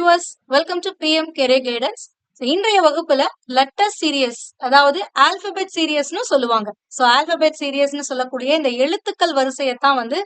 viewers, welcome to PM Career Guidance. இன்றைய வகுப்புல letter series அதாவது ஆல்பபெட் சீரியஸ்னு சொல்லுவாங்க. ஸோ ஆல்பபெட் சீரியஸ்னு சொல்லக்கூடிய இந்த எழுத்துக்கள் வரிசையை தான் வந்து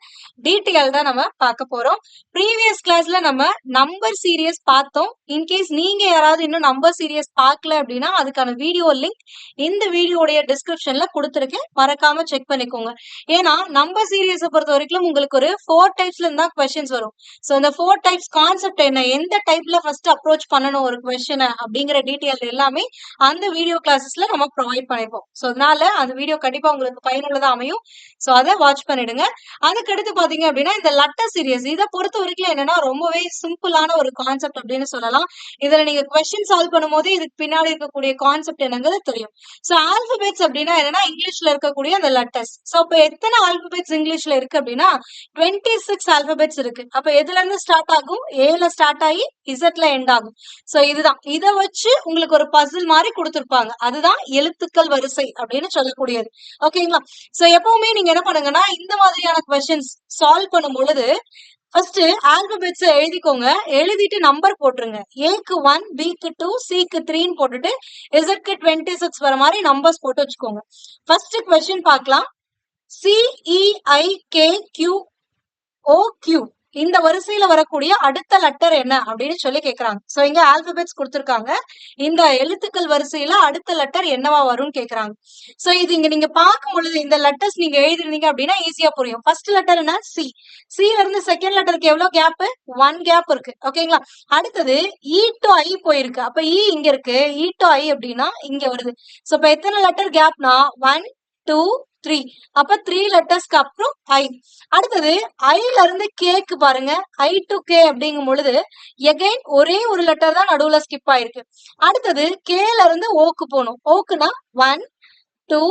டீட்டெயில் தான் நம்ம பார்க்க போறோம். ப்ரீவியஸ் கிளாஸ்ல நம்ம நம்பர் சீரியஸ் பார்த்தோம். இன்கேஸ் நீங்க யாராவது இன்னும் நம்பர் சீரியஸ் பார்க்கல அப்படின்னா அதுக்கான வீடியோ லிங்க் இந்த வீடியோடைய டிஸ்கிரிப்ஷன்ல கொடுத்துருக்கேன். மறக்காம செக் பண்ணிக்கோங்க. ஏன்னா நம்பர் சீரியஸை பொறுத்த வரைக்கும் உங்களுக்கு ஒரு ஃபோர் டைப்ஸ்ல இருந்தா கொஸ்டின்ஸ் வரும். ஸோ இந்த ஃபோர் டைப்ஸ் கான்செப்ட் என்ன எந்த டைப்ல ஃபர்ஸ்ட் அப்ரோச் பண்ணணும் ஒரு கொஸ்டினை அப்படிங்கிற டீட்டெயில் எல்லாமே அந்த வீடியோ கிளாஸஸ்ல நம்ம ப்ரொவைட் பண்ணிருப்போம் ஸோ அதனால அந்த வீடியோ கண்டிப்பா உங்களுக்கு பயனுள்ளதா அமையும். ஸோ அதை வாட்ச் பண்ணிடுங்க. அதுக்கடுத்து பாத்தீங்க அப்படின்னா இந்த லட்டர் சீரியஸ் இதை பொறுத்த வரைக்கும் என்னன்னா ரொம்பவே சிம்பிளான ஒரு கான்செப்ட் அப்படின்னு சொல்லலாம். இதுல நீங்க கொஸ்டின் சால்வ் பண்ணும்போது இதுக்கு பின்னாடி இருக்கக்கூடிய கான்செப்ட் என்னங்கிறது தெரியும். ஸோ ஆல்பபெட்ஸ் அப்படின்னா என்னன்னா இங்கிலீஷ்ல இருக்கக்கூடிய அந்த லெட்டர்ஸ் ஸோ இப்போ எத்தனை ஆல்பபெட்ஸ் இங்கிலீஷ்ல இருக்கு அப்படின்னா டுவெண்ட்டி சிக்ஸ் ஆல்பபெட்ஸ் இருக்கு. அப்ப எதுல இருந்து ஸ்டார்ட் ஆகும்? ஏல ஸ்டார்ட் ஆகி இசட்ல எண்ட் ஆகும். ஸோ இதுதான். இதை வச்சு உங்களுக்கு ஒரு பசில் மாதிரி கொடுத்துருப்பாங்க. அதுதான் எழுத்துக்கள் வரிசை அப்படின்னு சொல்லக்கூடியது. ஓகேங்களா சோ எப்பவுமே நீங்க என்ன பண்ணுங்கன்னா இந்த மாதிரியான கொஸ்டின்ஸ் சால்வ் பண்ணும் பொழுது ஃபர்ஸ்ட் ஆல்பபெட்ஸ் எழுதிக்கோங்க. எழுதிட்டு நம்பர் போட்டுருங்க. ஏக்கு ஒன் பிக்கு டூ சிக்கு த்ரீன்னு போட்டுட்டு இசட்க்கு டுவெண்ட்டி சிக்ஸ் வர மாதிரி நம்பர்ஸ் போட்டு வச்சுக்கோங்க. ஃபர்ஸ்ட் கொஸ்டின் பார்க்கலாம். CEI K Q O Q இந்த வரிசையில வரக்கூடிய அடுத்த லெட்டர் என்ன அப்படின்னு சொல்லி கேக்குறாங்க. சோ இங்க ஆல்பபெட்ஸ் கொடுத்திருக்காங்க. இந்த எழுத்துக்கள் வரிசையில அடுத்த லெட்டர் என்னவா வரும்னு கேக்குறாங்க. சோ இது இங்க நீங்க பார்க்கும் பொழுது இந்த லெட்டர்ஸ் நீங்க எழுதிருந்தீங்க அப்படின்னா ஈஸியா புரியும். ஃபர்ஸ்ட் லெட்டர் என்ன சி சில இருந்து செகண்ட் லெட்டருக்கு எவ்வளவு கேப் ஒன் கேப் இருக்கு. ஓகேங்களா அடுத்தது இ டு ஐ போயிருக்கு. அப்ப இ இங்க இருக்கு. இ டு ஐ அப்படின்னா இங்க வருது. சோ இப்ப எத்தனை லெட்டர் கேப்னா ஒன் டூ த்ரீ அப்ப த்ரீ லெட்டர்ஸ்க்கு அப்புறம் ஐ அடுத்தது ஐல இருந்து கேக்கு பாருங்க. ஐ டு கே அப்படிங்கும் பொழுது எகைன் ஒரே ஒரு லெட்டர் தான் நடுவுல ஸ்கிப் ஆயிருக்கு. அடுத்தது கேல இருந்து ஓக்கு போகணும். ஓக்குனா one two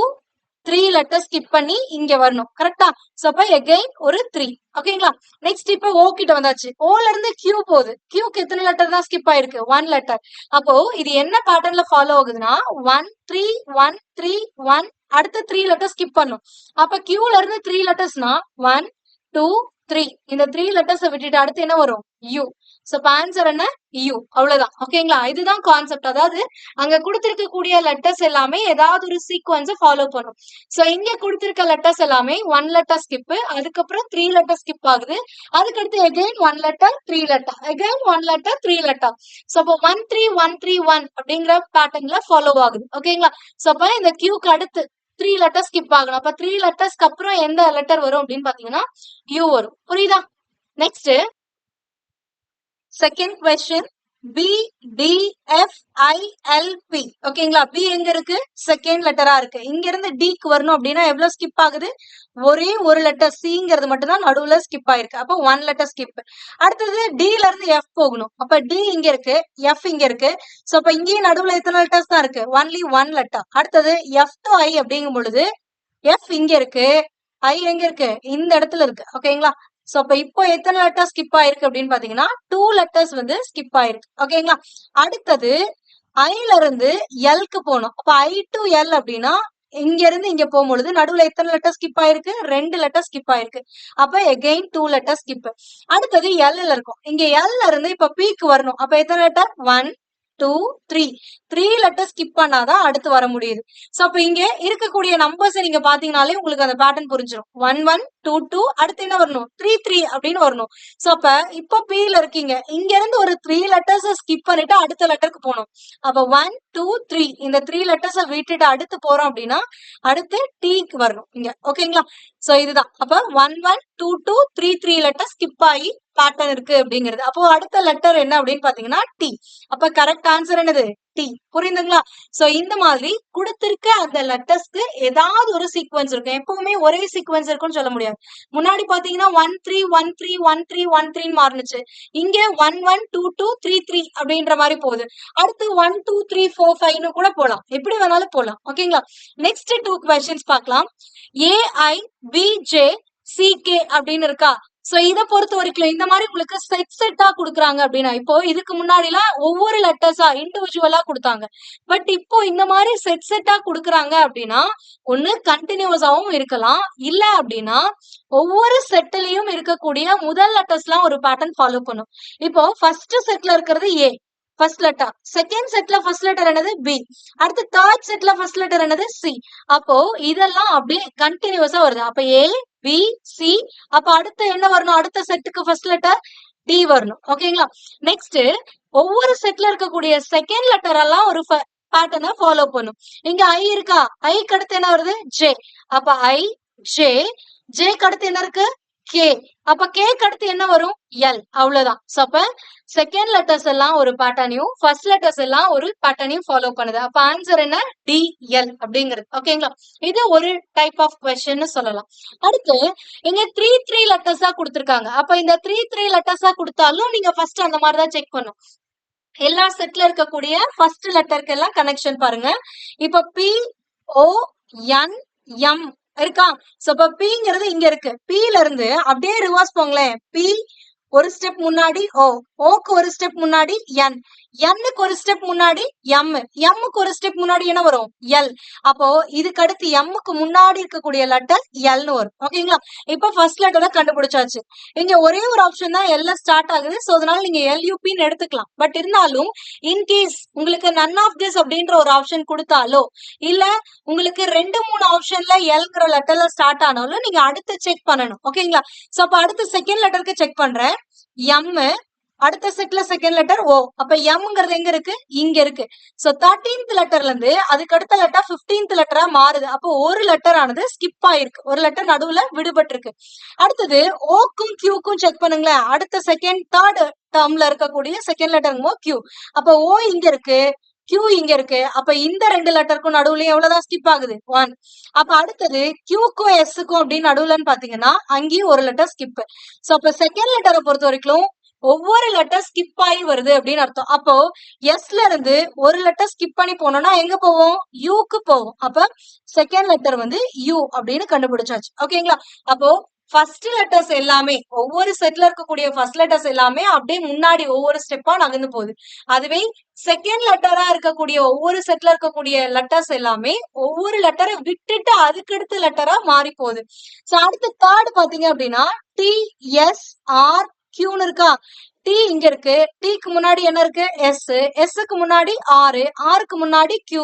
three letter skip பண்ணி இங்க வரணும். கரெக்டா சோ அப்ப எகைன் ஒரு த்ரீ ஓகேங்களா நெக்ஸ்ட் இப்ப ஓ கிட்ட வந்தாச்சு. ஓல இருந்து கியூ போகுது. கியூக்கு எத்தனை லெட்டர் தான் ஸ்கிப் ஆயிருக்கு? ஒன் லெட்டர் அப்போ இது என்ன பேட்டர்ன்ல ஃபாலோ ஆகுதுன்னா one three one three one அடுத்த த்ரீ லெட்டர் ஸ்கிப் பண்ணும். அப்ப கியூல இருந்து த்ரீ லெட்டர்ஸ்னா ஒன் டூ த்ரீ இந்த த்ரீ லெட்டர்ஸை விட்டுட்டு அடுத்து என்ன வரும்? யூ சோ ஆன்சர் என்ன? யூ அவ்வளவுதான். ஓகேங்களா இதுதான் கான்செப்ட் அதாவது அங்க கொடுத்திருக்கக்கூடிய லெட்டர்ஸ் எல்லாமே ஏதாவது ஒரு சீக்வன்ஸை ஃபாலோ பண்ணும். சோ இங்க கொடுத்திருக்க லெட்டர்ஸ் எல்லாமே ஒன் லெட்டர் ஸ்கிப் அதுக்கப்புறம் த்ரீ லெட்டர் ஸ்கிப் ஆகுது. அதுக்கடுத்து again one letter three letter again one letter three letter so அப்போ one three one three one அப்படிங்கிற பேட்டர்ன்ல ஃபாலோ ஆகுது. ஓகேங்களா சோ அப்ப இந்த கியூக்கு அடுத்து த்ரீ லெட்டர் ஸ்கிப் ஆகணும். அப்ப த்ரீ லெட்டர்ஸ்க்கு அப்புறம் எந்த லெட்டர் வரும் அப்படின்னு பாத்தீங்கன்னா யூ வரும். புரியுதா? Next second question P D F I L P ஓகேங்களா பி எங்க இருக்கு? செகண்ட் லெட்டரா இருக்கு. இங்க இருந்து டிக்கு வரணும் அப்படின்னா எவ்வளவு ஸ்கிப் ஆகுது? ஒரே ஒரு லெட்டர் சிங்கிறது மட்டும்தான் நடுவுல ஸ்கிப் ஆயிருக்கு. அப்போ ஒன் லெட்டர் ஸ்கிப் அடுத்தது டில இருந்து எஃப் போகணும். அப்ப டி இங்க இருக்கு எஃப் இங்க இருக்கு. சோ அப்ப இங்கேயும் நடுவுல எத்தனை லெட்டர்ஸ் தான் இருக்கு? ஒன்லி ஒன் லெட்டர் அடுத்தது எஃப் டு ஐ அப்படிங்கும் பொழுது எஃப் இங்க இருக்கு ஐ எங்க இருக்கு? இந்த இடத்துல இருக்கு. ஓகேங்களா சோ அப்ப இப்போ எத்தனை லெட்டர் ஸ்கிப் ஆயிருக்கு அப்படின்னு பாத்தீங்கன்னா டூ லெட்டர்ஸ் வந்து ஸ்கிப் ஆயிருக்கு. ஓகேங்களா அடுத்தது ஐல இருந்து எல்க்கு போகணும். அப்ப ஐ டு எல் அப்படின்னா இங்க இருந்து இங்க போகும்பொழுது நடுவுல எத்தனை லெட்டர் ஸ்கிப் ஆயிருக்கு? ரெண்டு லெட்டர் ஸ்கிப் ஆயிருக்கு. அப்ப எகெயின் டூ லெட்டர் ஸ்கிப் அடுத்தது எல்ல இருக்கும். இங்க எல்ல இருந்து இப்ப பீக்கு வரணும். அப்ப எத்தனை letter one two three three letter skip பண்ணாதான் அடுத்து வர முடியுது. ஸோ அப்போ இங்க இருக்கக்கூடிய நம்பர்ஸ் நீங்க பாத்தீங்கனாலே உங்களுக்கு அந்த பேட்டர்ன் புரிஞ்சிடும் ஒன் ஒன் டூ டூ அடுத்து என்ன வரணும்? த்ரீ த்ரீ அப்படின்னு வரணும். ஸோ அப்ப இப்போ பீல இருக்கீங்க. இங்க இருந்து ஒரு த்ரீ லெட்டர்ஸ் ஸ்கிப் பண்ணிட்டு அடுத்த லெட்டருக்கு போகணும். அப்ப ஒன் டூ த்ரீ இந்த த்ரீ லெட்டர்ஸ் விட்டுட்டு அடுத்து போறோம் அப்படின்னா அடுத்து டீக்கு வரணும். இங்க. ஓகேங்களா ஸோ இதுதான். அப்ப one one two two three three letter skip ஆகி பேட்டர்ன் இருக்கு அப்படிங்கிறது. அப்போ அடுத்த லெட்டர் என்ன அப்படின்னு பாத்தீங்கன்னா டி அப்ப கரெக்ட் ஆன்சர் என்னது? டி புரியுதுங்களா சோ இந்த மாதிரி கொடுத்திருக்க அந்த லெட்டர்ஸ்க்கு ஏதாவது ஒரு சீக்வன்ஸ் இருக்கும். எப்பவுமே ஒரே சீக்வன்ஸ் இருக்கும்னு சொல்ல முடியாது. முன்னாடி பாத்தீங்கன்னா one three one three one three one த்ரீன்னு மாறுனுச்சு. இங்க one one two two three three அப்படின்ற மாதிரி போகுது. அடுத்து ஒன் டூ த்ரீ ஃபோர் ஃபைவ்னு கூட போகலாம் எப்படி வேணாலும் போகலாம் ஓகேங்களா? நெக்ஸ்ட் டூ கொஸ்டின்ஸ் பார்க்கலாம். ஏஐ பிஜே சிகே அப்படின்னு இருக்கா? சோ இதை பொறுத்த வரைக்கும் இந்த மாதிரி உங்களுக்கு செட் செட்டா கொடுக்குறாங்க அப்படின்னா இப்போ இதுக்கு முன்னாடிலாம் ஒவ்வொரு லெட்டர்ஸா இண்டிவிஜுவலா கொடுத்தாங்க. பட் இப்போ இந்த மாதிரி செட் செட்டா கொடுக்குறாங்க அப்படின்னா ஒண்ணு கண்டினியூஸாவும் இருக்கலாம். இல்ல அப்படின்னா ஒவ்வொரு செட்டிலையும் இருக்கக்கூடிய முதல் லெட்டர்ஸ் எல்லாம் ஒரு பேட்டர்ன் ஃபாலோ பண்ணும். இப்போ ஃபர்ஸ்ட் செட்ல இருக்கிறது ஏ ஃபர்ஸ்ட் லெட்டர் செகண்ட் செட்ல ஃபர்ஸ்ட் லெட்டர் என்னது? பி அடுத்து தேர்ட் செட்ல ஃபர்ஸ்ட் லெட்டர் என்னது? சி அப்போ இதெல்லாம் அப்படியே கண்டினியூஸா வருது. அப்ப ஏ பி சி அப்ப அடுத்து என்ன வரணும்? அடுத்த செட்டுக்கு ஃபர்ஸ்ட் லெட்டர் டி வரணும். ஓகேங்களா நெக்ஸ்ட் ஒவ்வொரு செட்ல இருக்கக்கூடிய செகண்ட் லெட்டர் எல்லாம் ஒரு பேட்டர்னை ஃபாலோ பண்ணும். இங்க ஐ இருக்கா? ஐக்கு அடுத்து என்ன வருது? ஜே அப்ப ஐ ஜே ஜேக்கு அடுத்து என்ன இருக்கு? கே. அப்ப கேக்கு அடுத்து என்ன வரும்? எல். அவ்வளவுதான். சோ அப்ப செகண்ட் லெட்டர்ஸ் எல்லாம் ஒரு பேட்டர்னையும் ஃபர்ஸ்ட் லெட்டர்ஸ் எல்லாம் ஒரு பேட்டர்னையும் ஃபாலோ பண்ணுது. அப்ப ஆன்சர் என்ன? டி எல் அப்படிங்கிறது. ஓகேங்களா இது ஒரு டைப் ஆஃப் கொஸ்டின் சொல்லலாம். அடுத்து இங்க த்ரீ த்ரீ லெட்டர்ஸா கொடுத்துருக்காங்க. அப்ப இந்த த்ரீ த்ரீ லெட்டர்ஸா கொடுத்தாலும் நீங்க ஃபர்ஸ்ட் அந்த மாதிரி தான் செக் பண்ணும் எல்லா செட்ல இருக்கக்கூடிய ஃபர்ஸ்ட் லெட்டருக்கு எல்லாம் கனெக்ஷன் பாருங்க. இப்ப பி ஓ என் எம் இருக்கா? சோ இப்ப பிங்கிறது இங்க இருக்கு. பில இருந்து அப்படியே ரிவர்ஸ் போங்களேன். பி ஒரு ஸ்டெப் முன்னாடி ஓ ஓக்கு ஒரு ஸ்டெப் முன்னாடி என் எண்ணுக்கு ஒரு ஸ்டெப் முன்னாடி எம் எம்முக்கு ஒரு ஸ்டெப் முன்னாடி என்ன வரும்? எல் அப்போ இதுக்கு அடுத்து எம்முக்கு முன்னாடி இருக்கக்கூடிய லெட்டர் எல்னு வரும். ஓகேங்களா இப்ப ஃபர்ஸ்ட் லெட்டரை கண்டுபிடிச்சாச்சு. இங்க ஒரே ஒரு ஆப்ஷன் தான் எல்ல ஸ்டார்ட் ஆகுது. சோ அதனால நீங்க எல்யூபின்னு எடுத்துக்கலாம். பட் இருந்தாலும் இன்கேஸ் உங்களுக்கு நன் ஆஃப் திஸ் அப்படின்ற ஒரு ஆப்ஷன் கொடுத்தாலோ இல்ல உங்களுக்கு ரெண்டு மூணு ஆப்ஷன்ல எல்ங்கிற லெட்டர்ல ஸ்டார்ட் ஆனாலும் நீங்க அடுத்து செக் பண்ணணும். ஓகேங்களா சோ அப்ப அடுத்த செகண்ட் லெட்டருக்கு செக் பண்றேன். எம் அடுத்த செட்ல செகண்ட் லெட்டர் ஓ அப்ப எம்ங்கிறது எங்க இருக்கு? இங்க இருக்கு. சோ தேர்டீன்த் லெட்டர்ல இருந்து அதுக்கு அடுத்த லெட்டர் பிப்டீன்த் லெட்டரா மாறுது. அப்போ ஒரு லெட்டர் ஆனது ஸ்கிப் ஆயிருக்கு. ஒரு லெட்டர் நடுவுல விடுபட்டு இருக்கு அடுத்தது ஓக்கும் கியூக்கும் செக் பண்ணுங்களேன். அடுத்த செகண்ட் தேர்ட் டேர்ம்ல இருக்கக்கூடிய செகண்ட் லெட்டருங்கோ கியூ அப்ப ஓ இங்க இருக்கு கியூ இங்க இருக்கு. அப்ப இந்த ரெண்டு லெட்டருக்கும் நடுவுலயும் எவ்வளவுதான் ஸ்கிப் ஆகுது? ஒன் அப்ப அடுத்தது கியூக்கும் எஸ்ஸுக்கும் அப்படின்னு நடுவுலன்னு பாத்தீங்கன்னா அங்கேயும் ஒரு லெட்டர் ஸ்கிப் சோ அப்ப செகண்ட் லெட்டரை பொறுத்த வரைக்கும் ஒவ்வொரு லெட்டர் ஸ்கிப் ஆகி வருது அப்படின்னு அர்த்தம். அப்போ எஸ்ல இருந்து ஒரு லெட்டர் ஸ்கிப் பண்ணி போனோம்னா எங்க போவோம்? யூக்கு போவோம். அப்ப செகண்ட் லெட்டர் வந்து யூ அப்படின்னு கண்டுபிடிச்சாச்சு. ஓகேங்களா? அப்போ ஃபர்ஸ்ட் லெட்டர்ஸ் எல்லாமே ஒவ்வொரு செட்ல இருக்கக்கூடிய ஃபர்ஸ்ட் லெட்டர்ஸ் எல்லாமே அப்படியே முன்னாடி ஒவ்வொரு ஸ்டெப்பா நகர்ந்து போகுது. அதுவே செகண்ட் லெட்டரா இருக்கக்கூடிய ஒவ்வொரு செட்ல இருக்கக்கூடிய லெட்டர்ஸ் எல்லாமே ஒவ்வொரு லெட்டரை விட்டுட்டு அதுக்கடுத்த லெட்டரா மாறி போகுது சோ அடுத்த தேர்ட் பாத்தீங்க அப்படின்னா டி எஸ் ஆர் கியூன்னு இருக்கா? டி இங்க இருக்கு. டிக்கு முன்னாடி என்ன இருக்கு? எஸ் எஸ்க்கு முன்னாடி ஆறு ஆறுக்கு முன்னாடி கியூ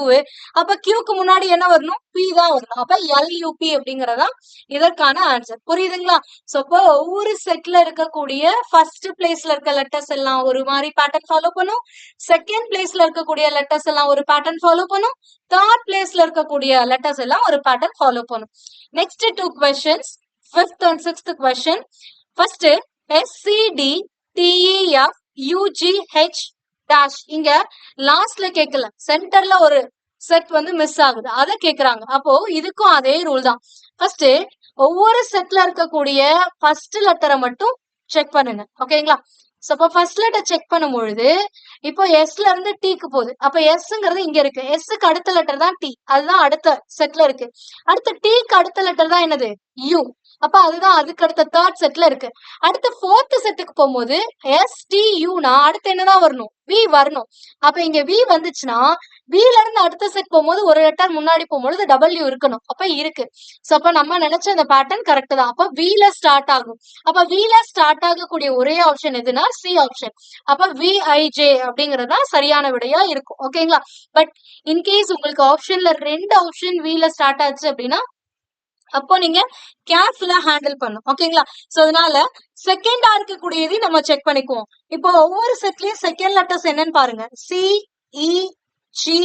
அப்ப கியூக்கு முன்னாடி என்ன வரணும்? பி தான் வரணும். அப்ப எல்யூபி அப்படிங்கறதா இதற்கான ஆன்சர் புரியுதுங்களா? சோ ஒவ்வொரு செட்ல இருக்கக்கூடிய ஃபர்ஸ்ட் பிளேஸ்ல இருக்க லெட்டர்ஸ் எல்லாம் ஒரு மாதிரி பேட்டர்ன் ஃபாலோ பண்ணும். செகண்ட் பிளேஸ்ல இருக்கக்கூடிய லெட்டர்ஸ் எல்லாம் ஒரு பேட்டர்ன் ஃபாலோ பண்ணும். தேர்ட் பிளேஸ்ல இருக்கக்கூடிய லெட்டர்ஸ் எல்லாம் ஒரு பேட்டர்ன் ஃபாலோ பண்ணும். Next two questions fifth and sixth question first SCD DEF UGH dash இங்க லாஸ்ட்ல கேட்கல சென்டர்ல ஒரு செட் வந்து மிஸ் ஆகுது. அதை கேக்குறாங்க. அப்போ இதுக்கும் அதே ரூல் தான். ஃபர்ஸ்ட் ஒவ்வொரு செட்ல இருக்கக்கூடிய ஃபர்ஸ்ட் லெட்டரை மட்டும் செக் பண்ணுங்க. ஓகேங்களா சோ அப்போ ஃபர்ஸ்ட் லெட்டர் செக் பண்ணும் பொழுது இப்போ எஸ்ல இருந்து டீக்கு போகுது. அப்ப எஸ்ங்கிறது இங்க இருக்கு. எஸ்க்கு அடுத்த லெட்டர் தான் டி அதுதான் அடுத்த செட்ல இருக்கு. அடுத்த டீக்கு அடுத்த லெட்டர் தான் என்னது? யூ அப்ப அதுதான் அதுக்கு அடுத்த தேர்ட் செட்ல இருக்கு. அடுத்த ஃபோர்த் செட்டுக்கு போகும்போது எஸ்டியூனா அடுத்து என்னதான் வரணும்? வி வரணும். அப்ப இங்க வி வந்துச்சுன்னா வில இருந்து அடுத்த செட் போகும்போது ஒரு லெட்டர் முன்னாடி போகும்போது டபிள்யூ இருக்கணும். அப்ப இருக்கு. சோ அப்ப நம்ம நினைச்ச அந்த பேட்டர்ன் கரெக்ட் தான். அப்ப வில ஸ்டார்ட் ஆகும். அப்ப வில ஸ்டார்ட் ஆகக்கூடிய ஒரே ஆப்ஷன் எதுனா சி ஆப்ஷன் அப்ப விஐஜே அப்படிங்கறதா சரியான விடையா இருக்கும். ஓகேங்களா பட் இன்கேஸ் உங்களுக்கு ஆப்ஷன்ல ரெண்டு ஆப்ஷன் வில ஸ்டார்ட் ஆச்சு அப்படின்னா அப்போ நீங்க கேர்ஃபுல்லா ஹேண்டில் பண்ணும் ஓகேங்களா சோ அதனால செகண்டா இருக்கக்கூடியதையும் நம்ம செக் பண்ணிக்குவோம். இப்போ ஒவ்வொரு செட்லயும் செகண்ட் லெட்டர்ஸ் என்னன்னு பாருங்க. சி இ ஜி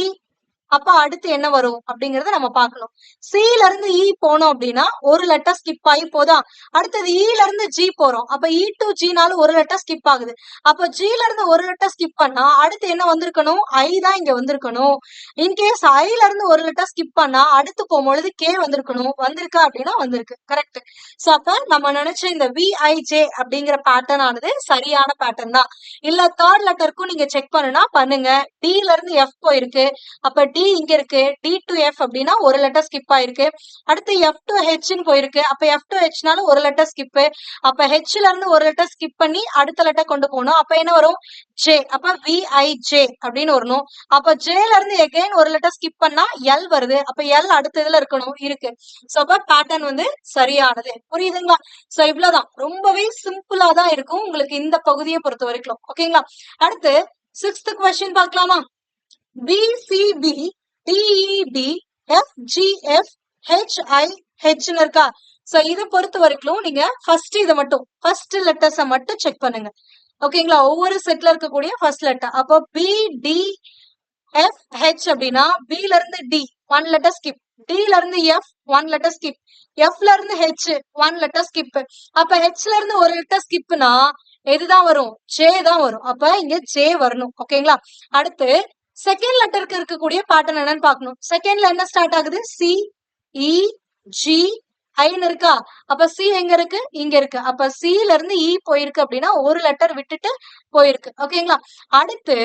அப்ப அடுத்து என்ன வரும் அப்படிங்கறத நம்ம பார்க்கணும். சில இருந்து இ போனோம் அப்படின்னா ஒரு லெட்டர் ஸ்கிப் ஆகி போதா? அடுத்தது e இல இருந்து ஜி போறோம். அப்ப e இ டு ஜினாலும் ஒரு லெட்டர் ஸ்கிப் ஆகுது. அப்ப ஜில இருந்து ஒரு லெட்டர் ஸ்கிப் பண்ணா அடுத்து என்ன வந்திருக்கணும்? ஐ தான் இங்க வந்திருக்கணும். இன்கேஸ் ஐல இருந்து ஒரு லெட்டர் ஸ்கிப் பண்ணா அடுத்து போகும்பொழுது கே வந்திருக்கணும். வந்திருக்கா அப்படின்னா வந்திருக்கு. கரெக்ட் சோ அப்ப நம்ம நினைச்ச இந்த விஐஜே அப்படிங்கிற பேட்டர்ன் ஆனது சரியான பேட்டர்ன் தான். இல்ல தேர்ட் லெட்டருக்கும் நீங்க செக் பண்ணுனா பண்ணுங்க. டில இருந்து எஃப் போயிருக்கு. அப்ப டி இங்க இருக்கு. டி டு எஃப் அப்படின்னா ஒரு லெட்டர் ஸ்கிப் ஆயிருக்கு. அடுத்து எஃப் டு ஹெச்னு போயிருக்கு. அப்ப எஃப் டு ஹெச்னால ஒரு லெட்டர் ஸ்கிப் அப்ப ஹெச்ல இருந்து ஒரு லெட்டர் ஸ்கிப் பண்ணி அடுத்த லெட்டர் கொண்டு போகணும். அப்ப என்ன வரும்? ஜே அப்ப விஐ ஜே அப்படின்னு வரணும். அப்ப ஜேல இருந்து எகைன் ஒரு லெட்டர் ஸ்கிப் பண்ணா எல் வருது. அப்ப எல் அடுத்த இதுல இருக்கணும். இருக்கு. சோ அப்ப பேட்டர்ன் வந்து சரியானது. புரியுதுங்களா? சோ இவ்வளவுதான். ரொம்பவே சிம்பிளா தான் இருக்கும். உங்களுக்கு இந்த பகுதியை பொறுத்த வரைக்கும். ஓகேங்களா அடுத்து சிக்ஸ்த் கொஸ்டின் பார்க்கலாமா? பிசிபி டிஇடி எஃப்ஜிஎஃப் ஹெச்ஐ ஹெச்னு இருக்கா? சோ இதை பொறுத்த வரைக்கும் நீங்க ஃபர்ஸ்ட் இதை மட்டும் ஃபர்ஸ்ட் லெட்டர்ஸை மட்டும் செக் பண்ணுங்க. ஓகேங்களா ஒவ்வொரு செட்ல இருக்கக்கூடிய ஃபர்ஸ்ட் லெட்டர் அப்போ பி டி எஃப் ஹெச் அப்படின்னா பில இருந்து டி ஒன் லெட்டர் ஸ்கிப் டில இருந்து எஃப் ஒன் லெட்டர் ஸ்கிப் எஃப்ல இருந்து ஹெச் ஒன் லெட்டர் ஸ்கிப் அப்ப ஹெச்ல இருந்து ஒரு லெட்டர் ஸ்கிப்னா எதுதான் வரும்? ஜே தான் வரும். அப்ப இங்க ஜே வரணும். ஓகேங்களா அடுத்து செகண்ட் லெட்டருக்கு இருக்கக்கூடிய பேட்டர்ன் என்னன்னு பாக்கணும் செகண்ட்ல என்ன ஸ்டார்ட் ஆகுது? சி இ e, ஜி ஐன்னு இருக்கா? அப்ப சி எங்க இருக்கு? இங்க இருக்கு. அப்ப சில இருந்து இ போயிருக்கு அப்படின்னா ஒரு லெட்டர் விட்டுட்டு போயிருக்கு. ஓகேங்களா அடுத்து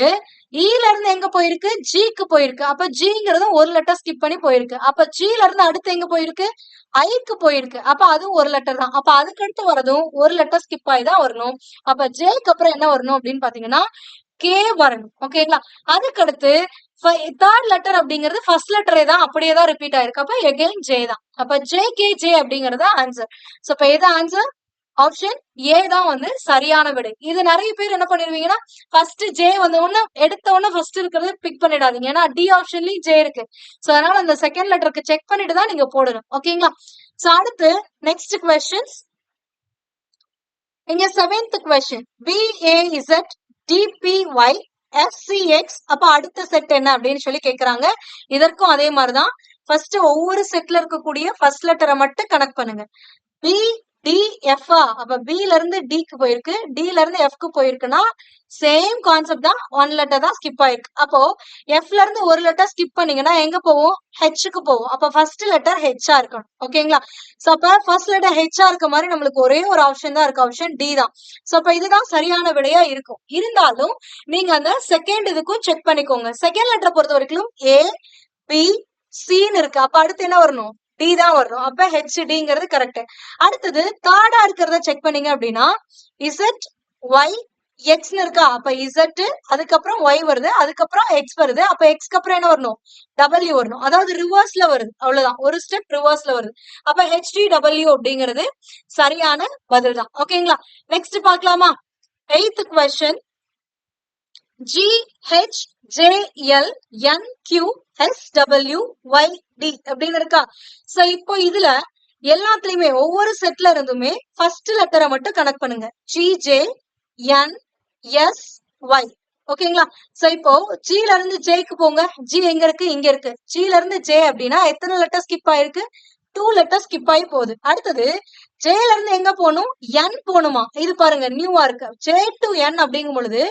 e ஈல இருந்து எங்க போயிருக்கு? ஜிக்கு போயிருக்கு. அப்ப ஜிங்கிறதும் ஒரு லெட்டர் ஸ்கிப் பண்ணி போயிருக்கு. அப்ப ஜில இருந்து அடுத்து எங்க போயிருக்கு? ஐக்கு போயிருக்கு. அப்ப அதுவும் ஒரு லெட்டர் தான். அப்ப அதுக்கு அடுத்து வரதும் ஒரு லெட்டர் ஸ்கிப் ஆகி தான் வரணும். அப்ப ஜேக்கு அப்புறம் என்ன வரணும் அப்படின்னு பாத்தீங்கன்னா கே வரணும். ஓகேங்களா அதுக்கடுத்து தேர்ட் லெட்டர் அப்படிங்கிறது ஃபர்ஸ்ட் லெட்டரே தான் அப்படியே தான் ரிப்பீட் ஆயிருக்கு. அப்ப எகைன் ஜே தான். அப்ப ஜே கே ஜே அப்படிங்கறது ஆன்சர் சோ இப்ப எது ஆன்சர் ஆப்ஷன் ஏ தான் வந்து சரியான விடை. இது நிறைய பேர் என்ன பண்ணிருவீங்கன்னா ஃபர்ஸ்ட் ஜே வந்த உடனே எடுத்த உடனே ஃபர்ஸ்ட் இருக்கிறத பிக் பண்ணிடாதீங்க. ஏன்னா டி ஆப்ஷன்லயும் ஜே இருக்கு. சோ அதனால அந்த செகண்ட் லெட்டருக்கு செக் பண்ணிட்டு தான் நீங்க போடணும். ஓகேங்களா சோ அடுத்து நெக்ஸ்ட் கொஸ்டின்ஸ் இங்க seventh question BAZ DPY FCX அப்ப அடுத்த செட் என்ன அப்படின்னு சொல்லி கேக்குறாங்க. இதற்கும் அதே மாதிரிதான். ஃபர்ஸ்ட் ஒவ்வொரு செட்ல இருக்கக்கூடிய ஃபர்ஸ்ட் லெட்டரை மட்டும் கனெக்ட் பண்ணுங்க. பி டி எஃப்ஆ அப்ப பில இருந்து டிக்கு போயிருக்கு. டில இருந்து எஃப்க்கு போயிருக்குன்னா சேம் கான்செப்ட் தான். ஒன் லெட்டர் தான் ஸ்கிப் ஆயிருக்கு. அப்போ எஃப்ல இருந்து ஒரு லெட்டர் ஸ்கிப் பண்ணீங்கன்னா எங்க போவோம்? ஹெச்சுக்கு போவோம். அப்ப ஃபர்ஸ்ட் லெட்டர் ஹெச்ஆ இருக்கணும். ஓகேங்களா சோ அப்ப ஃபர்ஸ்ட் லெட்டர் ஹெச்ஆ இருக்க மாதிரி நம்மளுக்கு ஒரே ஒரு ஆப்ஷன் தான் இருக்கு. ஆப்ஷன் டி தான். சோ அப்ப இதுதான் சரியான விடையா இருக்கும். இருந்தாலும் நீங்க அந்த செகண்ட் இதுக்கும் செக் பண்ணிக்கோங்க. செகண்ட் லெட்டரை பொறுத்த வரைக்கும் ஏ பி சின்னு இருக்கு. அப்ப அடுத்து என்ன வரணும்? டி தான் வரணும். அப்ப ஹெச் டிங்கிறது கரெக்ட் அடுத்தது தேர்டா இருக்கிறத செக் பண்ணீங்க அப்படின்னா இசட் ஒய் எக்ஸ்னு இருக்கா? அப்ப இசட் அதுக்கப்புறம் ஒய் வருது அதுக்கப்புறம் எக்ஸ் வருது அப்ப எக்ஸ்க்கு அப்புறம் என்ன வரணும்? டபிள்யூ வரணும். அதாவது ரிவர்ஸ்ல வருது. அவ்வளவுதான். ஒரு ஸ்டெப் ரிவர்ஸ்ல வருது. அப்ப ஹெச்டி டபிள்யூ அப்படிங்கிறது சரியான பதில் தான் ஓகேங்களா நெக்ஸ்ட் பார்க்கலாமா? Eighth question G H J L N Q S W Y D அப்படின்னு இருக்கா? சோ இப்போ இதுல எல்லாத்துலயுமே ஒவ்வொரு செட்ல இருந்துமே ஃபர்ஸ்ட் லெட்டரை மட்டும் கனெக்ட் பண்ணுங்க. G J N S Y ஓகேங்களா? சோ இப்போ ஜில இருந்து ஜேக்கு போங்க. ஜி எங்க இருக்கு? இங்க இருக்கு. ஜில இருந்து ஜே அப்படின்னா எத்தனை லெட்டர் ஸ்கிப் ஆயிருக்கு? டூ லெட்டர் ஸ்கிப் ஆகி போகுது. அடுத்தது ஜேல இருந்து எங்க போகணும்? என் போகணுமா? இது பாருங்க நியூவா இருக்கு. ஜே டு என் அப்படிங்கும் பொழுது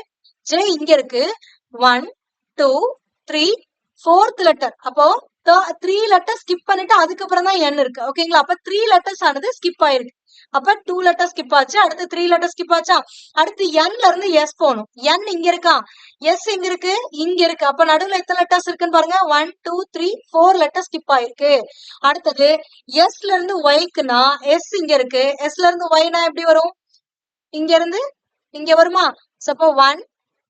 ஜே இங்க இருக்கு. One two three fourth letter அப்போ த்ரீ லெட்டர் ஸ்கிப் பண்ணிட்டு அதுக்கப்புறம் தான் என் இருக்கு. ஓகேங்களா அப்ப த்ரீ லெட்டர்ஸ் ஆனது ஸ்கிப் ஆயிருக்கு. அப்ப டூ லெட்டர் ஸ்கிப் ஆச்சு. அடுத்து த்ரீ லெட்டர் ஸ்கிப் ஆச்சா? அடுத்து என்ல இருந்து எஸ் போகணும். என் இங்க இருக்கா? எஸ் இங்க இருக்கு? இங்க இருக்கு. அப்ப நடுவுல எத்தனை லெட்டர்ஸ் இருக்குன்னு பாருங்க. One two three four letter skip ஆயிருக்கு. அடுத்தது எஸ்ல இருந்து ஒய்க்குனா எஸ் இங்க இருக்கு. எஸ்ல இருந்து ஒய்னா எப்படி வரும்? இங்க இருந்து இங்க வருமா? சப்போ one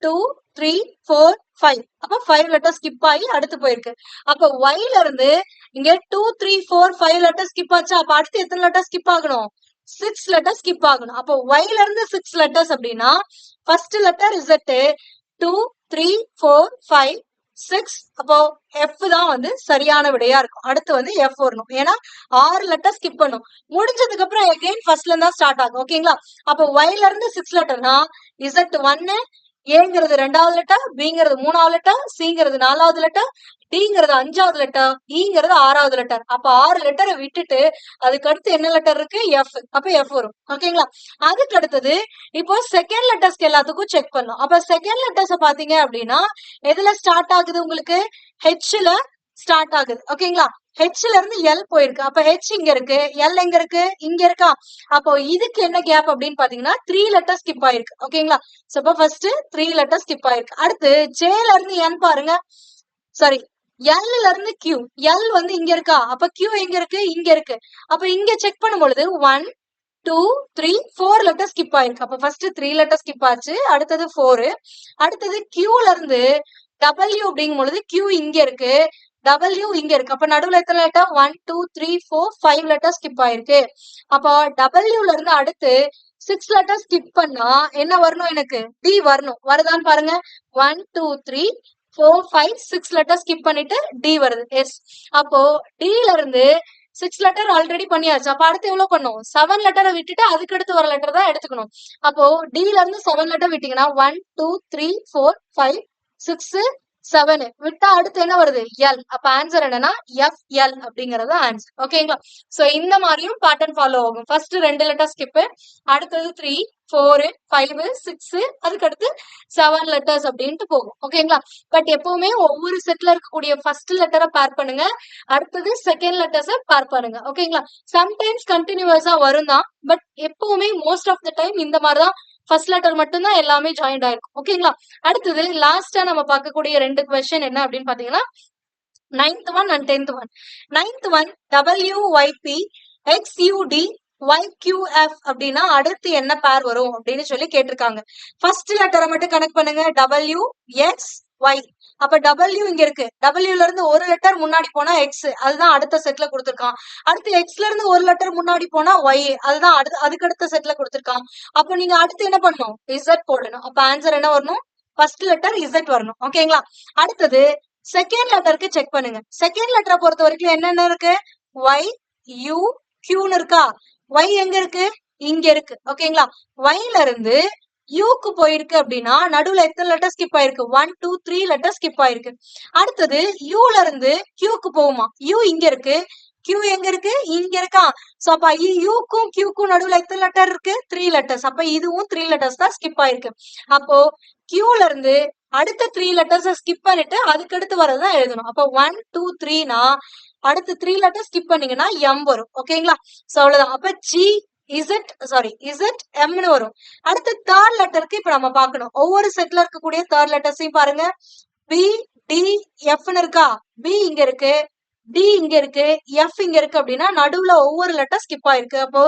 two three four five அப்ப ஃபைவ் லெட்டர் ஸ்கிப் ஆகி அடுத்து போயிருக்கு. அப்ப ஒய்ல இருந்து இங்க two three four five letter skip ஆச்சா? அப்ப அடுத்து எத்தனை லெட்டர் ஸ்கிப் ஆகணும்? சிக்ஸ் லெட்டர் ஸ்கிப் ஆகணும். அப்போ ஒய்ல இருந்து சிக்ஸ் லெட்டர்ஸ் அப்படின்னா first letter Z two three four five six அப்போ எஃப் தான் வந்து சரியான விடையா இருக்கும். அடுத்து வந்து எஃப் வரணும். ஏன்னா ஆறு லெட்டர் ஸ்கிப் பண்ணும். முடிஞ்சதுக்கு அப்புறம் எகைன் ஃபர்ஸ்ட்ல இருந்தா ஸ்டார்ட் ஆகும். ஓகேங்களா அப்போ ஒய்ல இருந்து சிக்ஸ் லெட்டர்னா இசட் ஒன்னு ஏங்கிறது ரெண்டாவது லெட்டர் பிங்கிறது மூணாவது லெட்டர் சிங்கிறது நாலாவது லெட்டர் டிங்கிறது அஞ்சாவது லெட்டர் ஈங்கிறது ஆறாவது லெட்டர் அப்ப ஆறு லெட்டரை விட்டுட்டு அதுக்கு அடுத்து என்ன லெட்டர் இருக்கு? எஃப் அப்ப எஃப் வரும். ஓகேங்களா அதுக்கு அடுத்தது இப்போ செகண்ட் லெட்டர்ஸ்க்கு எல்லாத்துக்கும் செக் பண்ணும் அப்ப செகண்ட் லெட்டர்ஸ் பாத்தீங்க அப்படின்னா எதுல ஸ்டார்ட் ஆகுது உங்களுக்கு? ஹெச்ல ஸ்டார்ட் ஆகுது. ஓகேங்களா ஹெச்ல இருந்து எல் போயிருக்கு. அப்ப ஹெச் இங்க இருக்கு எல் எங்க இருக்கு? இங்க இருக்கா? அப்போ இதுக்கு என்ன கேப் அப்படின்னு பாத்தீங்கன்னா த்ரீ லெட்டர் ஸ்கிப் ஆயிருக்கு. ஓகேங்களா சோ இப்போ ஃபர்ஸ்ட் த்ரீ லெட்டர் ஸ்கிப் ஆயிருக்கு. அடுத்து ஜேல இருந்து என் பாருங்க. சாரி எல்ல இருந்து கியூ எல் வந்து இங்க இருக்கா? அப்ப கியூ எங்க இருக்கு? இங்க இருக்கு. அப்ப இங்க செக் பண்ணும் பொழுது one two three four letter skip ஆயிருக்கு. அப்ப ஃபர்ஸ்ட் த்ரீ லெட்டர் ஸ்கிப் ஆச்சு அடுத்தது ஃபோரு அடுத்தது கியூல இருந்து டபிள்யூ அப்படிங்கும் பொழுது கியூ இங்க இருக்கு. டபிள்யூ இங்க இருக்கு. அப்ப நடுவுல எத்தனை letter one two three four five letter skip ஆயிருக்கு. அப்போ டபிள்யூல இருந்து அடுத்து சிக்ஸ் லெட்டர் ஸ்கிப் பண்ணா என்ன வரணும் எனக்கு? டி வரணும். வருதான்னு பாருங்க. One two three four five six letter skip பண்ணிட்டு டி வருது. எஸ் அப்போ டில இருந்து சிக்ஸ் லெட்டர் ஆல்ரெடி பண்ணியாச்சு. அப்ப அடுத்து எவ்வளவு பண்ணும்? செவன் லெட்டரை விட்டுட்டு அதுக்கு அடுத்து வர லெட்டர் தான் எடுத்துக்கணும். அப்போ டில இருந்து செவன் லெட்டர் விட்டீங்கன்னா one two three four five six seven விட்டா அடுத்து என்ன வருது? எல் அப்ப ஆன்சர் என்னன்னா எஃப் எல் அப்படிங்கறது ஆன்சர் ஓகேங்களா சோ இந்த மாதிரியும் பேட்டர்ன் ஃபாலோ ஆகும். ஃபர்ஸ்ட் ரெண்டு லெட்டர் ஸ்கிப்பு அடுத்தது த்ரீ ஃபோரு ஃபைவ் சிக்ஸ் அதுக்கு அடுத்து செவன் லெட்டர்ஸ் அப்படின்ட்டு போகும். ஓகேங்களா பட் எப்பவுமே ஒவ்வொரு செட்ல இருக்கக்கூடிய ஃபர்ஸ்ட் லெட்டரை பேர் பண்ணுங்க. அடுத்தது செகண்ட் லெட்டர்ஸை பேர் பண்ணுங்க. ஓகேங்களா சம்டைம்ஸ் கண்டினியூஸா வரும் தான் பட் எப்பவுமே மோஸ்ட் ஆஃப் த டைம் இந்த மாதிரி தான் ஃபர்ஸ்ட் லெட்டர் மட்டும்தான் எல்லாமே ஜாயிண்ட் ஆயிருக்கும். ஓகேங்களா அடுத்தது லாஸ்டா நம்ம பார்க்கக்கூடிய ரெண்டு கொஸ்டின் என்ன அப்படின்னு பாத்தீங்கன்னா ninth one and tenth one ninth one W YB X UD YQF அப்படின்னா அடுத்து என்ன பேர் வரும் அப்படின்னு சொல்லி கேட்டிருக்காங்க. ஃபர்ஸ்ட் லெட்டரை மட்டும் கனெக்ட் பண்ணுங்க. டபிள்யூ எக்ஸ் ஒய் அப்ப டபிள்யூ இங்க இருக்கு. டபிள்யூல இருந்து ஒரு லெட்டர் முன்னாடி போனா எக்ஸ் அதுதான் அடுத்த செட்ல கொடுத்துருக்கான். அடுத்து எக்ஸ்ல இருந்து ஒரு லெட்டர் முன்னாடி போனா ஒய் அதுதான் அடுத்து அதுக்கு அடுத்த செட்ல கொடுத்துருக்கான். அப்ப நீங்க அடுத்து என்ன பண்ணணும்? இசட் போடணும். அப்ப ஆன்சர் என்ன வரணும்? ஃபர்ஸ்ட் லெட்டர் இசட் வரணும். ஓகேங்களா அடுத்தது செகண்ட் லெட்டருக்கு செக் பண்ணுங்க. செகண்ட் லெட்டரை பொறுத்த வரைக்கும் என்னென்ன இருக்கு? ஒய் யூ கியூன்னு இருக்கா? ஒய் எங்க இருக்கு? இங்க இருக்கு. ஓகேங்களா ஒய்ல இருந்து யூக்கு போயிருக்கு அப்படின்னா நடுவுல எத்தனை லெட்டர் ஸ்கிப் ஆயிருக்கு? One two three letter skip ஆயிருக்கு. அடுத்தது யூல இருந்து கியூக்கு போகுமா? யூ இங்க இருக்கு. கியூ எங்க இருக்கு? இங்க இருக்கா. சோ அப்ப யூக்கும் கியூக்கும் நடுவுல எத்தனை லெட்டர் இருக்கு? த்ரீ லெட்டர்ஸ் அப்ப இதுவும் த்ரீ லெட்டர்ஸ் தான் ஸ்கிப் ஆயிருக்கு. அப்போ கியூல இருந்து அடுத்த த்ரீ லெட்டர்ஸ் ஸ்கிப் பண்ணிட்டு அதுக்கு அடுத்து வரதான் எழுதணும். அப்ப ஒன் டூ த்ரீனா அடுத்து த்ரீ லெட்டர் ஸ்கிப் பண்ணீங்கன்னா எம் வரும். ஓகேங்களா சோ அவ்வளவுதான். அப்ப ஜி இசட் சாரி இசட் எம்னு வரும். அடுத்து தேர்ட் லெட்டருக்கு இப்ப நம்ம பார்க்கணும். ஒவ்வொரு செட்ல இருக்கக்கூடிய தேர்ட் லெட்டர்ஸையும் பாருங்க. பி டி எஃப்னு இருக்கா? பி இங்க இருக்கு. டி இங்க இருக்கு. எஃப் இங்க இருக்கு அப்படின்னா நடுவுல ஒவ்வொரு லெட்டர் ஸ்கிப் ஆயிருக்கு. அப்போ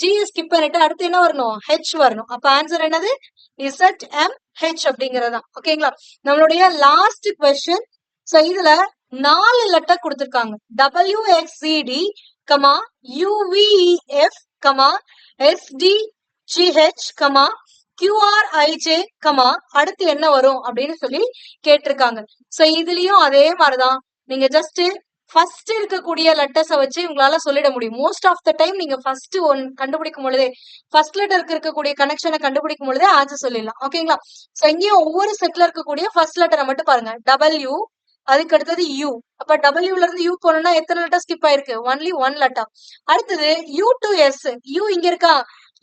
ஜி ஸ்கிப் பண்ணிட்டு அடுத்து என்ன வரணும்? ஹெச் வரணும். அப்ப ஆன்சர் என்னது? இசட் எம் ஹெச் அப்படிங்கறதா ஓகேங்களா நம்மளுடைய லாஸ்ட் கொஸ்டின் சோ இதுல நாலு லெட்டர் கொடுத்திருக்காங்க. W X CD comma UVF comma ST GH comma QRIJ comma அடுத்து என்ன வரும் அப்படின்னு சொல்லி கேட்டிருக்காங்க. சோ இதுலயும் அதே மாதிரிதான். நீங்க ஜஸ்ட் ஃபர்ஸ்ட் இருக்கக்கூடிய லெட்டர்ஸை வச்சு உங்களால சொல்லிட முடியும். மோஸ்ட் ஆஃப் த டைம் நீங்க ஃபர்ஸ்ட் ஒன் கண்டுபிடிக்கும் பொழுதே ஃபர்ஸ்ட் லெட்டருக்கு இருக்கக்கூடிய கனெக்ஷனை கண்டுபிடிக்கும் பொழுதே ஆன்சர் சொல்லிடலாம். ஓகேங்களா சோ இங்கேயும் ஒவ்வொரு செட்ல இருக்கக்கூடிய ஃபர்ஸ்ட் லெட்டரை மட்டும் பாருங்க. டபிள்யூ அதுக்கு அடுத்தது யூ அப்ப டபிள்யூல இருந்து யூ போனோம்னா எத்தனை லெட்டர் ஸ்கிப் ஆயிருக்கு? ஒன்லி ஒன் லெட்டர் அடுத்தது யூ டு எஸ் யூ இங்க இருக்கா?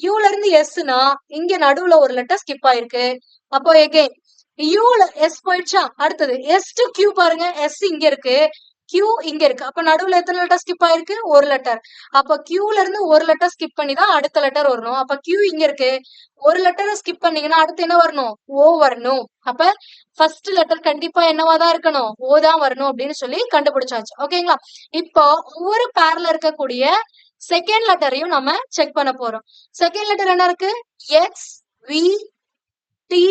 யூல இருந்து எஸ்னா இங்க நடுவுல ஒரு லெட்டர் ஸ்கிப் ஆயிருக்கு. அப்போ எகெயின் யூல எஸ் போயிடுச்சா? அடுத்தது எஸ் டு கியூ பாருங்க. எஸ் இங்க இருக்கு. கியூ இங்க இருக்கு. அப்ப நடுவுல எத்தனை லெட்டர் ஸ்கிப் ஆயிருக்கு? ஒரு லெட்டர் அப்ப கியூல இருந்து ஒரு லெட்டர் ஸ்கிப் பண்ணி தான் அடுத்த லெட்டர் வரணும். அப்ப கியூ இங்க இருக்கு. ஒரு லெட்டரை ஸ்கிப் பண்ணீங்கன்னா அடுத்து என்ன வரணும்? ஓ வரணும். அப்ப ஃபர்ஸ்ட் லெட்டர் கண்டிப்பா என்னவா தான் இருக்கணும்? ஓ தான் வரணும் அப்படின்னு சொல்லி கண்டுபிடிச்சாச்சு. ஓகேங்களா? இப்போ ஒவ்வொரு பேர்ல இருக்கக்கூடிய செகண்ட் லெட்டரையும் நம்ம செக் பண்ண போறோம். செகண்ட் லெட்டர் என்ன இருக்கு? X V T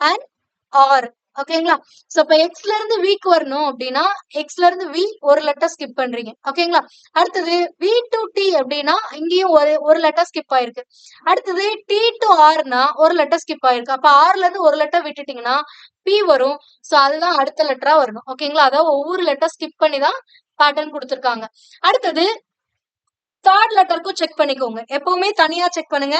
and R ஓகேங்களா சோ இப்ப எக்ஸ்ல இருந்து வீக் வரணும் அப்படின்னா எக்ஸ்ல இருந்து வி ஒரு லெட்டர் ஸ்கிப் பண்றீங்க. ஓகேங்களா அடுத்தது வி டு டி அப்படின்னா இங்கேயும் ஒரு ஒரு லெட்டர் ஸ்கிப் ஆயிருக்கு. அடுத்தது டி டு ஆர்னா ஒரு லெட்டர் ஸ்கிப் ஆயிருக்கு. அப்ப ஆர்ல இருந்து ஒரு லெட்டர் விட்டுட்டீங்கன்னா பி வரும். சோ அதுதான் அடுத்த லெட்டரா வரணும். ஓகேங்களா அதாவது ஒவ்வொரு லெட்டர் ஸ்கிப் பண்ணி தான் பேட்டர்ன் கொடுத்துருக்காங்க. அடுத்தது தேர்ட் லெட்டருக்கும் செக் பண்ணிக்கோங்க. எப்பவுமே தனியா செக் பண்ணுங்க.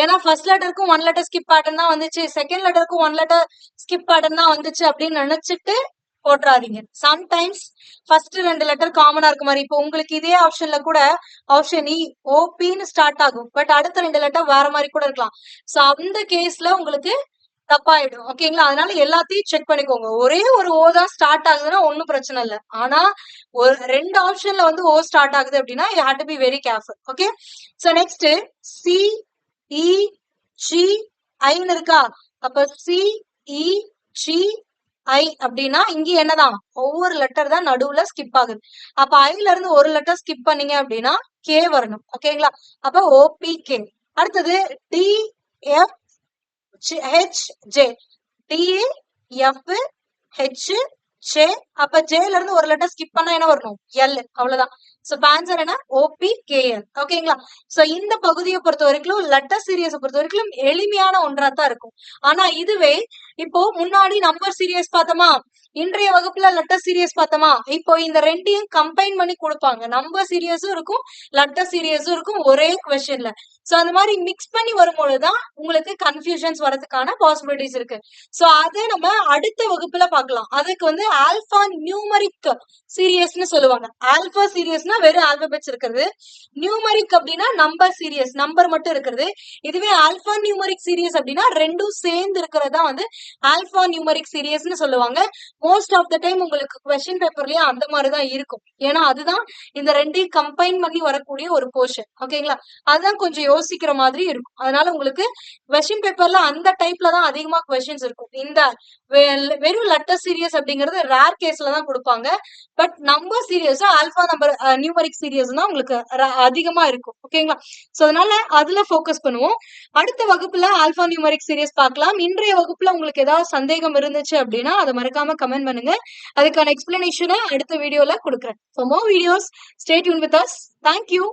ஏன்னா ஃபர்ஸ்ட் லெட்டருக்கும் ஒன் லெட்டர் ஸ்கிப் பேட்டர்ன் தான் வந்துச்சு. செகண்ட் லெட்டருக்கும் ஒன் லெட்டர் ஸ்கிப் பேட்டர்ன் தான் வந்துச்சு அப்படின்னு நினைச்சிட்டு போட்டுறாதீங்க. சம்டைம்ஸ் ஃபர்ஸ்ட் ரெண்டு லெட்டர் காமனா இருக்க மாதிரி. இப்போ உங்களுக்கு இதே ஆப்ஷன்ல கூட ஆப்ஷன் இ ஓபின்னு ஸ்டார்ட் ஆகும். பட் அடுத்த ரெண்டு லெட்டர் வேற மாதிரி கூட இருக்கலாம். சோ அந்த கேஸ்ல உங்களுக்கு தப்பாயிடும். ஓகேங்களா அதனால எல்லாத்தையும் செக் பண்ணிக்கோங்க. ஒரே ஒரு ஓ தான் ஸ்டார்ட் ஆகுதுன்னா ஒன்றும் பிரச்சனை இல்லை. ஆனா ஒரு ரெண்டு ஆப்ஷன்ல வந்து ஓ ஸ்டார்ட் ஆகுது அப்படின்னா you had to be very careful okay so next C E C ஐன்னு இருக்கா? அப்ப சி இ சி ஐ அப்படின்னா இங்க என்னதான்? ஒவ்வொரு லெட்டர் தான் நடுவுல ஸ்கிப் ஆகுது. அப்ப ஐல இருந்து ஒரு லெட்டர் ஸ்கிப் பண்ணீங்க அப்படின்னா கே வரணும். ஓகேங்களா அப்ப ஓபி கே அடுத்தது D F H J D F H J அப்ப ஜேல இருந்து ஒரு லெட்டர் ஸ்கிப் பண்ணா என்ன வரணும்? எல் அவ்வளவுதான். சோ ஆன்சர் என்ன? ஓபி கேஎல் ஓகேங்களா சோ இந்த பகுதியை பொறுத்த வரைக்கும் லெட்டர் சீரியஸை பொறுத்த வரைக்கும் எளிமையான ஒன்றா தான் இருக்கும். ஆனா இதுவே இப்போ முன்னாடி நம்பர் சீரியஸ் பார்த்தோமா? இன்றைய வகுப்புல லெட்டர் சீரியஸ் பார்த்தோமா? இப்போ இந்த ரெண்டையும் கம்பைன் பண்ணி கொடுப்பாங்க. நம்பர் சீரியஸும் இருக்கும் லெட்டர் சீரியஸும் இருக்கும் ஒரே கொஸ்டின்ல சோ அந்த மாதிரி மிக்ஸ் பண்ணி வரும்பொழுதுதான் உங்களுக்கு கன்ஃபியூஷன்ஸ் வரதுக்கான பாசிபிலிட்டிஸ் இருக்கு. சோ அதை நம்ம அடுத்த வகுப்புல பார்க்கலாம். அதுக்கு வந்து ஆல்பா நியூமரிக் சீரியஸ்னு சொல்லுவாங்க. ஆல்பா சீரியஸ்னா வெறும் ஆல்பபெட்ஸ் இருக்கிறது. நியூமரிக் அப்படின்னா நம்பர் சீரியஸ் நம்பர் மட்டும் இருக்கிறது. இதுவே ஆல்பா நியூமரிக் சீரியஸ் அப்படின்னா ரெண்டும் சேர்ந்து இருக்கிறதா வந்து ஆல்பா நியூமரிக் சீரியஸ்னு சொல்லுவாங்க. மோஸ்ட் ஆஃப் த டைம் உங்களுக்கு கொஸ்டின் பேப்பர்லயே அந்த மாதிரி தான் இருக்கும். ஏன்னா அதுதான் இந்த ரெண்டையும் கம்பைன் பண்ணி வரக்கூடிய ஒரு போர்ஷன் ஓகேங்களா அதுதான் கொஞ்சம் யோசிக்கிற மாதிரி இருக்கும். அதனால உங்களுக்கு கொஸ்டின் பேப்பர்ல அந்த டைப்ல தான் அதிகமா கொஸ்டின்ஸ் இருக்கும். இந்த வெ- வெறும் லெட்டர் சீரியஸ் அப்படிங்கிறது ரேர் கேஸ்ல தான் கொடுப்பாங்க. பட் நம்பர் சீரியஸும் ஆல்பா நம்பர் நியூமரிக் சீரியஸ் தான் உங்களுக்கு அதிகமா இருக்கும். ஓகேங்களா சோ அதனால அதுல ஃபோக்கஸ் பண்ணுவோம். அடுத்த வகுப்புல ஆல்பா நியூமரிக் சீரியஸ் பார்க்கலாம். இன்றைய வகுப்புல உங்களுக்கு ஏதாவது சந்தேகம் இருந்துச்சு அப்படின்னா அதை மறக்காம கமெண்ட் பண்ணுங்க. அதுக்கான எக்ஸ்பிளனேஷனை அடுத்த வீடியோல கொடுக்குறேன். ஃபார் மோர் வீடியோஸ் ஸ்டேட் யூன் வித் அஸ் தேங்க்யூ